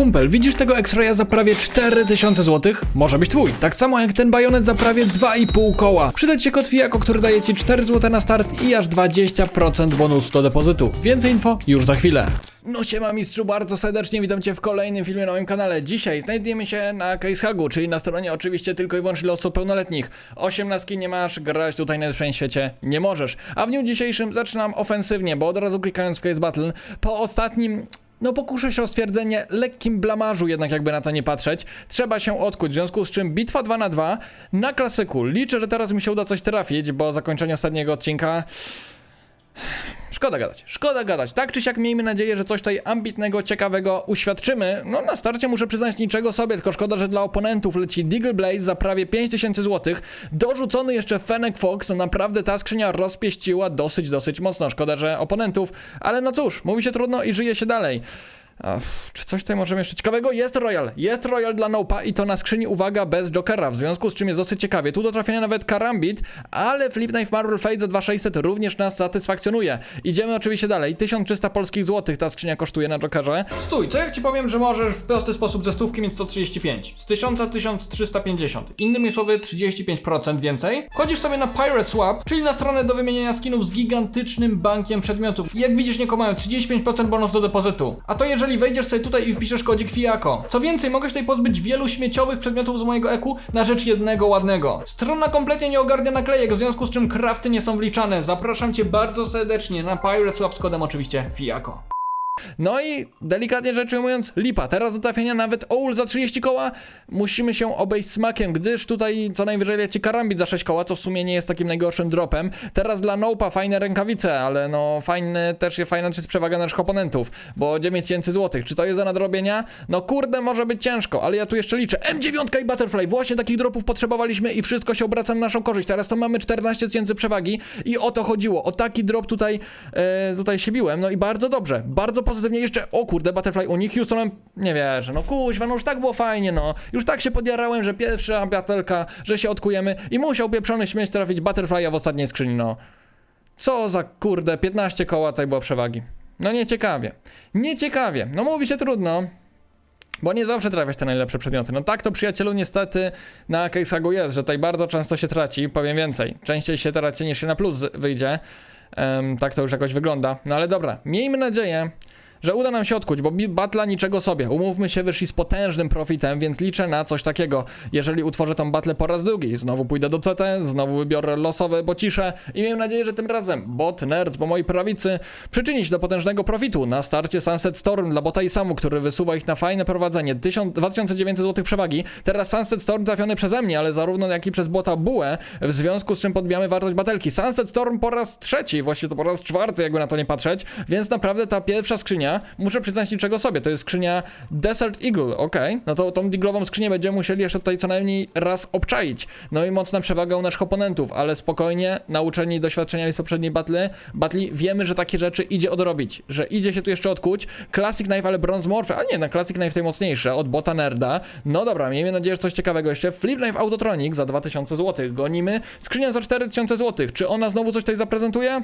kumpel, widzisz tego X-Raya za prawie 4000 zł? Może być twój. Tak samo jak ten bajonet za prawie 2,5 koła. Przyda ci się kod FIAKO, który daje ci 4 zł na start i aż 20% bonusu do depozytu. Więcej info już za chwilę. No siema mistrzu, bardzo serdecznie witam cię w kolejnym filmie na moim kanale. Dzisiaj znajdujemy się na Case Hugu, czyli na stronie oczywiście tylko i wyłącznie dla osób pełnoletnich. 18 nie masz, grać tutaj na świecie nie możesz. A w dniu dzisiejszym zaczynam ofensywnie, bo od razu klikając w Case Battle, po ostatnim no pokuszę się o stwierdzenie lekkim blamażu jednak jakby na to nie patrzeć. Trzeba się odkuć, w związku z czym bitwa 2 na 2 na klasyku. Liczę, że teraz mi się uda coś trafić, bo zakończenie ostatniego odcinka... Szkoda gadać, szkoda gadać. Tak czy siak miejmy nadzieję, że coś tutaj ambitnego, ciekawego uświadczymy. No na starcie muszę przyznać niczego sobie, tylko szkoda, że dla oponentów leci Deagle Blaze za prawie 5000 zł. Dorzucony jeszcze Fennec Fox, no naprawdę ta skrzynia rozpieściła dosyć, dosyć mocno. Szkoda, że oponentów, ale no cóż, mówi się trudno i żyje się dalej. A, czy coś tutaj możemy jeszcze ciekawego? Jest Royal, jest Royal dla Nopa i to na skrzyni, uwaga, bez Jokera, w związku z czym jest dosyć ciekawie. Tu do trafienia nawet Karambit, ale Flip Knife Marvel Fate za 2600 również nas satysfakcjonuje. Idziemy oczywiście dalej, 1300 polskich złotych ta skrzynia kosztuje na Jokerze. Stój, co jak ci powiem, że możesz w prosty sposób ze stówki mieć 135, z 1000 1350, innymi słowy 35% więcej. Wchodzisz sobie na Pirate Swap, czyli na stronę do wymieniania skinów z gigantycznym bankiem przedmiotów. I jak widzisz, nie mają 35% bonus do depozytu. A to jeżeli wejdziesz sobie tutaj i wpiszesz kodzik FIAKO. Co więcej, mogę się tutaj pozbyć wielu śmieciowych przedmiotów z mojego EQ na rzecz jednego ładnego. Strona kompletnie nie ogarnia naklejek, w związku z czym krafty nie są wliczane. Zapraszam Cię bardzo serdecznie na Pirate Swap z kodem oczywiście FIAKO. No i delikatnie rzecz ujmując, lipa. Teraz do trafienia nawet oul za 30 koła musimy się obejść smakiem, gdyż tutaj co najwyżej leci karambit za 6 koła, co w sumie nie jest takim najgorszym dropem. Teraz dla Nopa fajne rękawice, ale no fajny też jest fajna jest przewaga naszych oponentów, bo 9000 zł. Czy to jest do nadrobienia? No kurde, może być ciężko, ale ja tu jeszcze liczę. M9 i Butterfly, właśnie takich dropów potrzebowaliśmy i wszystko się obraca na naszą korzyść. Teraz to mamy 14 tysięcy przewagi i o to chodziło. O taki drop tutaj, e, tutaj się biłem. No i bardzo dobrze, bardzo pozytywnie jeszcze, o kurde, Butterfly u nich, Houstonem, nie wierzę, no kuźwa, no już tak było fajnie, no. Już tak się podjarałem, że pierwsza batelka, że się odkujemy i musiał pieprzony śmieć trafić Butterfly'a w ostatniej skrzyni, no. Co za kurde, 15 koła tutaj było przewagi. No nieciekawie. Nieciekawie. No mówi się trudno. Bo nie zawsze trafiać te najlepsze przedmioty. No tak to przyjacielu niestety na Casehagu jest, że tutaj bardzo często się traci, powiem więcej. Częściej się traci niż się na plus wyjdzie. Tak to już jakoś wygląda. No ale dobra, miejmy nadzieję, że uda nam się odkuć, bo batla niczego sobie. Umówmy się, wyszli z potężnym profitem, więc liczę na coś takiego. Jeżeli utworzę tą batlę po raz drugi, znowu pójdę do CT, znowu wybiorę losowe bocisze i mam nadzieję, że tym razem bot nerd po mojej prawicy przyczyni się do potężnego profitu. Na starcie Sunset Storm dla bota i samu, który wysuwa ich na fajne prowadzenie. 1000, 2900 zł przewagi. Teraz Sunset Storm trafiony przeze mnie, ale zarówno jak i przez bota bułę, w związku z czym podbijamy wartość batelki. Sunset Storm po raz trzeci, właściwie to po raz czwarty, jakby na to nie patrzeć, więc naprawdę ta pierwsza skrzynia muszę przyznać niczego sobie. To jest skrzynia Desert Eagle, ok. No to tą diglową skrzynię będziemy musieli jeszcze tutaj co najmniej raz obczaić. No i mocna przewaga u naszych oponentów, ale spokojnie, nauczeni doświadczeniami z poprzedniej battle, batli, wiemy, że takie rzeczy idzie odrobić, że idzie się tu jeszcze odkuć. Classic Knife, ale Bronze Morph, ale nie, na Classic Knife tej mocniejsze, od bota nerda. No dobra, miejmy nadzieję, że coś ciekawego jeszcze. Flip Knife Autotronic za 2000 zł. Gonimy. Skrzynia za 4000 zł. Czy ona znowu coś tutaj zaprezentuje?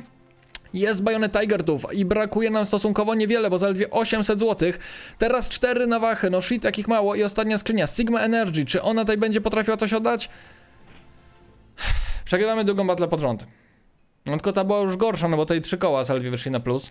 Jest Bayonet Tigertów i brakuje nam stosunkowo niewiele, bo zaledwie 800 zł. Teraz 4 na wachę, no shit, jakich mało. I ostatnia skrzynia, Sigma Energy. Czy ona tutaj będzie potrafiła coś oddać? Przegrywamy drugą battle pod rząd. No tylko ta była już gorsza, no bo tutaj trzy koła zaledwie wyszli na plus.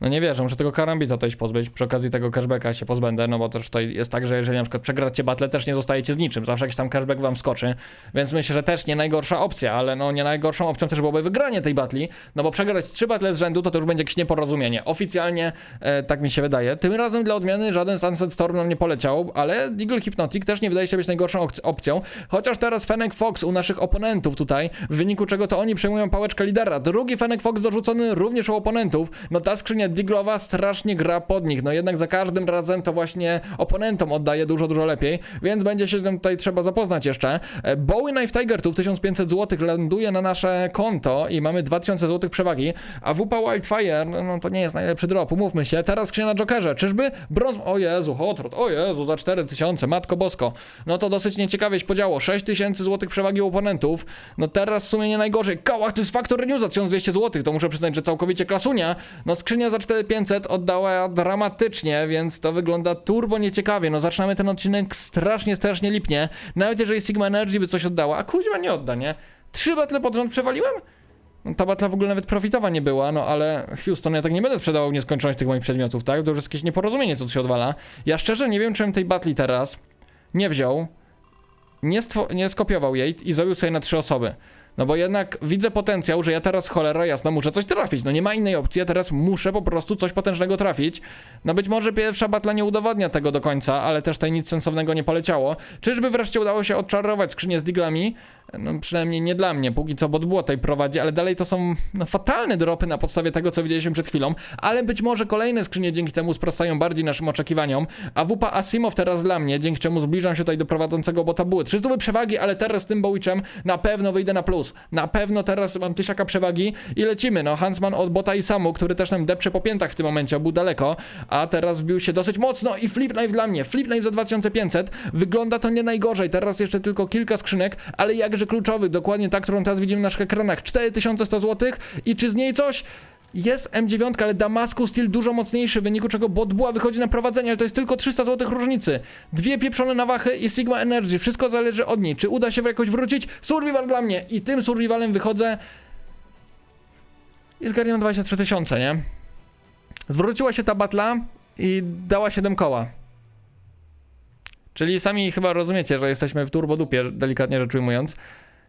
No nie wierzę, muszę tego karambita tutaj pozbyć. Przy okazji tego cashbacka się pozbędę, no bo też tutaj jest tak, że jeżeli na przykład przegracie battle, też nie zostajecie z niczym. Zawsze jakiś tam cashback wam skoczy. Więc myślę, że też nie najgorsza opcja, ale no nie najgorszą opcją też byłoby wygranie tej batli. No bo przegrać trzy battle z rzędu to, to już będzie jakieś nieporozumienie. Oficjalnie e, tak mi się wydaje. Tym razem dla odmiany żaden Sunset Storm nam nie poleciał, ale Eagle Hypnotic też nie wydaje się być najgorszą ok- opcją. Chociaż teraz Fennec Fox u naszych oponentów tutaj, w wyniku czego to oni przejmują pałeczkę lidera. Drugi Fennec Fox dorzucony również u oponentów. No ta skrzynia Diglowa strasznie gra pod nich. No jednak za każdym razem to właśnie oponentom oddaje dużo, dużo lepiej, więc będzie się z tym tutaj trzeba zapoznać jeszcze. E, Bowie Knife Tiger tu 1500 zł ląduje na nasze konto i mamy 2000 zł przewagi, a WP Wildfire, no, no to nie jest najlepszy drop, umówmy się. Teraz skrzynia na Jokerze, czyżby brąz... O Jezu, Hotrod, o Jezu, za 4000, Matko Bosko. No to dosyć nieciekawie się podziało, 6000 zł przewagi u oponentów, no teraz w sumie nie najgorzej. Kałach to jest faktor renew za 1200 zł, to muszę przyznać, że całkowicie klasunia. No skrzynia za 4500 oddała dramatycznie, więc to wygląda turbo nieciekawie. No zaczynamy ten odcinek strasznie, strasznie lipnie. Nawet jeżeli Sigma Energy by coś oddała, a kuźma nie odda, nie? Trzy battle pod rząd przewaliłem? No, ta batla w ogóle nawet profitowa nie była, no ale Houston, ja tak nie będę sprzedawał nieskończoność tych moich przedmiotów, tak? To już jest jakieś nieporozumienie, co tu się odwala. Ja szczerze nie wiem, czym tej batli teraz nie wziął, nie, nie skopiował jej i zrobił sobie na trzy osoby. No bo jednak widzę potencjał, że ja teraz cholera jasna muszę coś trafić. No nie ma innej opcji, ja teraz muszę po prostu coś potężnego trafić. No być może pierwsza batla nie udowodnia tego do końca, ale też tutaj nic sensownego nie poleciało. Czyżby wreszcie udało się odczarować skrzynię z diglami? No przynajmniej nie dla mnie, póki co bot było tej prowadzi, ale dalej to są no, fatalne dropy na podstawie tego, co widzieliśmy przed chwilą, ale być może kolejne skrzynie dzięki temu sprostają bardziej naszym oczekiwaniom, a wupa Asimow teraz dla mnie, dzięki czemu zbliżam się tutaj do prowadzącego bota były 300 przewagi, ale teraz z tym Bowichem na pewno wyjdę na plus, na pewno teraz mam tysiaka przewagi i lecimy, no Hansman od bota i samu, który też nam depcze po piętach w tym momencie, był daleko, a teraz wbił się dosyć mocno i flip knife dla mnie, flip knife za 2500, wygląda to nie najgorzej, teraz jeszcze tylko kilka skrzynek, ale jakże kluczowy, dokładnie ta, którą teraz widzimy na naszych ekranach, 4100 zł i czy z niej coś? Jest M9, ale Damascus Steel dużo mocniejszy, w wyniku czego bot była wychodzi na prowadzenie, ale to jest tylko 300 zł różnicy. Dwie pieprzone nawachy i Sigma Energy, wszystko zależy od niej. Czy uda się jakoś wrócić? Survival dla mnie i tym survivalem wychodzę i zgarniam 23 tysiące, nie? Zwróciła się ta batla i dała 7 koła. Czyli sami chyba rozumiecie, że jesteśmy w turbodupie, delikatnie rzecz ujmując.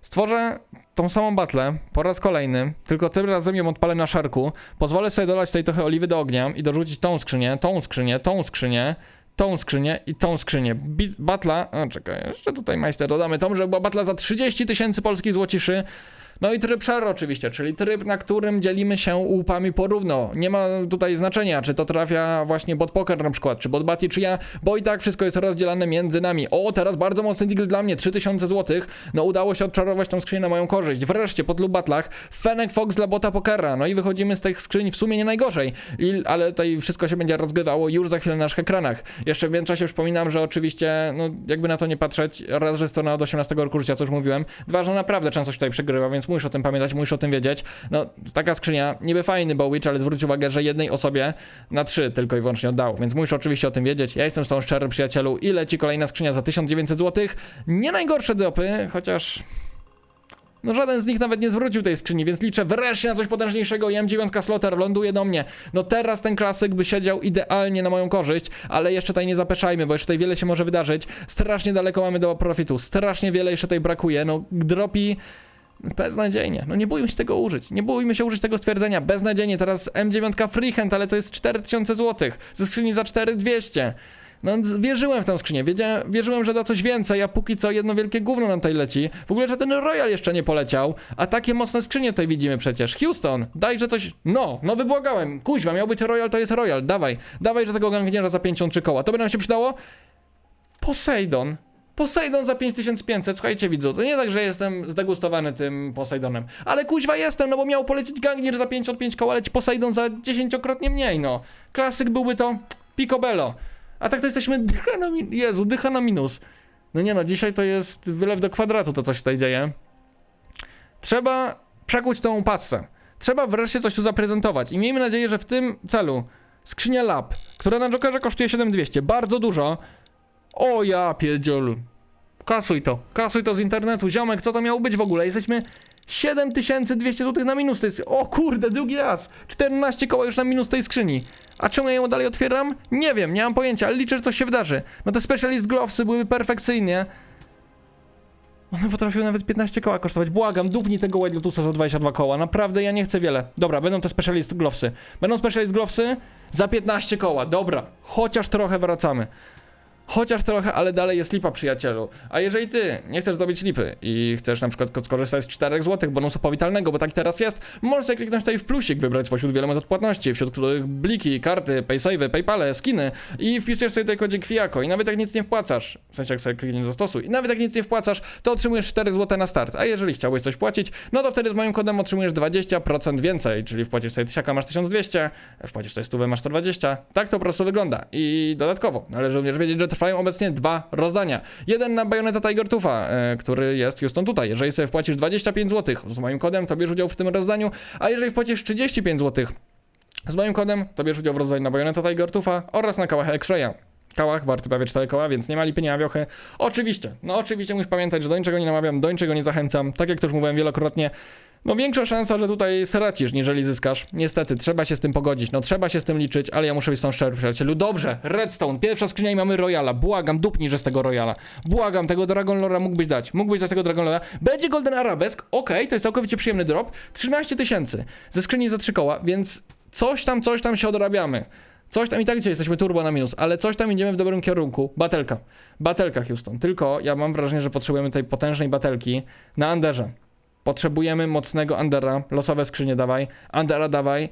Stworzę tą samą batlę po raz kolejny, tylko tym razem ją odpalę na szarku. Pozwolę sobie dolać tej trochę oliwy do ognia i dorzucić tą skrzynię, tą skrzynię, tą skrzynię, tą skrzynię i tą skrzynię. Batla, o czekaj, jeszcze tutaj majster dodamy tą, że była batla za 30 tysięcy polskich złociszy. No i tryb szary oczywiście, czyli tryb, na którym dzielimy się łupami porówno. Nie ma tutaj znaczenia, czy to trafia właśnie bot poker na przykład, czy bot bati, czy ja, bo i tak wszystko jest rozdzielane między nami. O, teraz bardzo mocny deal dla mnie, 3000 zł. No udało się odczarować tą skrzynię na moją korzyść. Wreszcie po tylu batlach Fennec Fox dla bota pokera. No i wychodzimy z tych skrzyń w sumie nie najgorzej. I, ale tutaj wszystko się będzie rozgrywało już za chwilę na naszych ekranach. Jeszcze w międzyczasie przypominam, że oczywiście, no jakby na to nie patrzeć, raz, że jest to na od 18 roku życia, co już mówiłem. Dwa, że naprawdę często się tutaj przegrywa, więc musisz o tym pamiętać, musisz o tym wiedzieć. No, taka skrzynia, niby fajny Bowicz, ale zwróć uwagę, że jednej osobie na trzy tylko i wyłącznie oddało, więc musisz oczywiście o tym wiedzieć. Ja jestem z tą szczery przyjacielu i leci kolejna skrzynia za 1900 zł. Nie najgorsze dropy, chociaż no żaden z nich nawet nie zwrócił tej skrzyni, więc liczę wreszcie na coś potężniejszego i M9 Slotter ląduje do mnie. No teraz ten klasyk by siedział idealnie na moją korzyść, ale jeszcze tutaj nie zapeszajmy, bo jeszcze tutaj wiele się może wydarzyć. Strasznie daleko mamy do profitu, strasznie wiele jeszcze tutaj brakuje. No dropi beznadziejnie. No nie bójmy się tego użyć. Nie bójmy się użyć tego stwierdzenia. Beznadziejnie. Teraz M9 Freehand, ale to jest 4000 zł. Ze skrzyni za 4200. No wierzyłem w tę skrzynię, wiedziałem, wierzyłem, że da coś więcej, a póki co jedno wielkie gówno nam tutaj leci. W ogóle, że ten Royal jeszcze nie poleciał, a takie mocne skrzynie tutaj widzimy przecież. Houston, dajże coś... No, no wybłagałem. Kuźwa, miał być Royal, to jest Royal, dawaj. Dawaj, że tego gangniera za 53 koła. To by nam się przydało? Poseidon. Poseidon za 5500, słuchajcie widzu, to nie tak, że jestem zdegustowany tym Poseidonem, ale kuźwa jestem, no bo miał polecieć Gangnier za 55 koła, leci Poseidon za dziesięciokrotnie mniej, no. Klasyk byłby to Picobello. A tak to jesteśmy dycha na minus, Jezu, dycha na minus. No nie no, dzisiaj to jest wylew do kwadratu to, co się tutaj dzieje. Trzeba przekuć tą pasę. Trzeba wreszcie coś tu zaprezentować i miejmy nadzieję, że w tym celu skrzynia lab, która na Jokerze kosztuje 7200, bardzo dużo, o ja pierdziolu. Kasuj to, kasuj to z internetu, ziomek, co to miało być w ogóle? Jesteśmy 7200 zł na minus tej O kurde, drugi raz! 14 koła już na minus tej skrzyni. A czemu ja ją dalej otwieram? Nie wiem, nie mam pojęcia, ale liczę, że coś się wydarzy. No te specialist glovesy były perfekcyjnie. One potrafiły nawet 15 koła kosztować. Błagam, dupnij tego White Lotusa za 22 koła. Naprawdę, ja nie chcę wiele. Dobra, będą te specialist glovesy. Będą specialist glovesy za 15 koła. Dobra, chociaż trochę wracamy. Chociaż trochę, ale dalej jest lipa, przyjacielu. A jeżeli ty nie chcesz zdobyć lipy i chcesz na przykład skorzystać z 4 zł bonusu powitalnego, bo tak teraz jest, możesz sobie kliknąć tutaj w plusik, wybrać spośród wielu metod płatności, wśród których bliki, karty, paysave, paypale, skiny i wpisujesz sobie tutaj kodzik Fiako i nawet jak nic nie wpłacasz, w sensie jak sobie klikniesz zastosuj, i nawet jak nic nie wpłacasz, to otrzymujesz 4 zł na start, a jeżeli chciałbyś coś płacić, no to wtedy z moim kodem otrzymujesz 20% więcej, czyli wpłacisz sobie 1000, masz 1200, wpłacisz sobie 100, masz 120, tak to po prostu wygląda. I dodatkowo, należy również wiedzieć, że trwają obecnie dwa rozdania. Jeden na Bayonetta Tiger Tufa, e, który jest Houston tutaj. Jeżeli sobie wpłacisz 25 zł z moim kodem, to bierz udział w tym rozdaniu, a jeżeli wpłacisz 35 zł Z moim kodem to bierz udział w rozdaniu na Bajoneta Tiger Tufa oraz na kałach X-Raya. Kałach warty prawie 4 koła, więc nie ma lipy, nie ma wiochy. Oczywiście, no oczywiście musisz pamiętać, że do niczego nie namawiam, do niczego nie zachęcam. Tak jak już mówiłem wielokrotnie, no większa szansa, że tutaj seracisz, niżeli zyskasz. Niestety, trzeba się z tym pogodzić, no trzeba się z tym liczyć, ale ja muszę być tą szczery, przyjacielu. Dobrze, Redstone, pierwsza skrzynia i mamy Royala. Błagam, dupnij, że z tego Royala. Błagam, tego Dragon Lora mógłbyś dać. Mógłbyś dać tego Dragon Lora. Będzie Golden Arabesk, okej, to jest całkowicie przyjemny drop. 13 tysięcy ze skrzyni za 3 koła, więc coś tam, coś tam się odrabiamy. Coś tam i tak dzisiaj jesteśmy turbo na minus, ale coś tam idziemy w dobrym kierunku. Batelka. Batelka Houston. Tylko ja mam wrażenie, że potrzebujemy tej potężnej batelki na Anderze. Potrzebujemy mocnego Andera. Losowe skrzynie dawaj. Andera dawaj.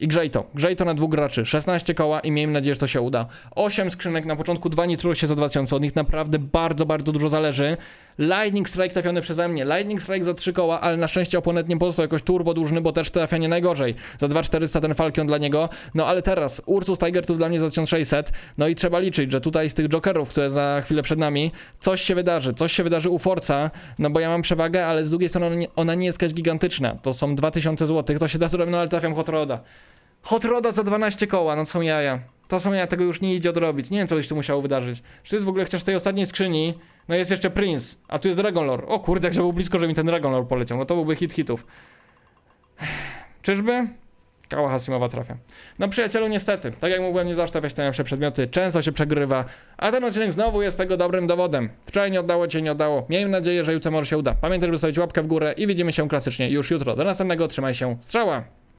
I grzej to. Grzej to na dwóch graczy. 16 koła i miejmy nadzieję, że to się uda. 8 skrzynek na początku, 2 nitro się za 2000. Od nich naprawdę bardzo, bardzo dużo zależy. Lightning Strike trafiony przeze mnie. Lightning Strike za 3 koła, ale na szczęście oponent nie pozostał jakoś turbo dłużny, bo też trafianie najgorzej. Za 2400 ten Falcon dla niego. No ale teraz Ursus Tiger tu dla mnie za 1600. No i trzeba liczyć, że tutaj z tych jokerów, które za chwilę przed nami, coś się wydarzy. Coś się wydarzy u Forza, no bo ja mam przewagę, ale z drugiej strony ona nie, jest jakaś gigantyczna. To są 2000 zł. To się da zrobić, no ale trafiam Hot Roda. Hot Roda za 12 koła, no są jaja. To są jaja, tego już nie idzie odrobić. Nie wiem, co byś tu musiało wydarzyć. Czy ty w ogóle chcesz tej ostatniej skrzyni? No jest jeszcze Prince, a tu jest Dragon Lord. O kurde, jak był blisko, że mi ten Dragon Lord poleciał. No to byłby hit hitów. Czyżby? Kała Hasimowa trafia. No przyjacielu, niestety, tak jak mówiłem, nie zawsze te najlepsze przedmioty, często się przegrywa, a ten odcinek znowu jest tego dobrym dowodem. Wczoraj nie oddało cię, nie oddało. Miejmy nadzieję, że jutro może się uda. Pamiętaj, żeby zostawić łapkę w górę i widzimy się klasycznie już jutro. Do następnego, trzymaj się, strzała!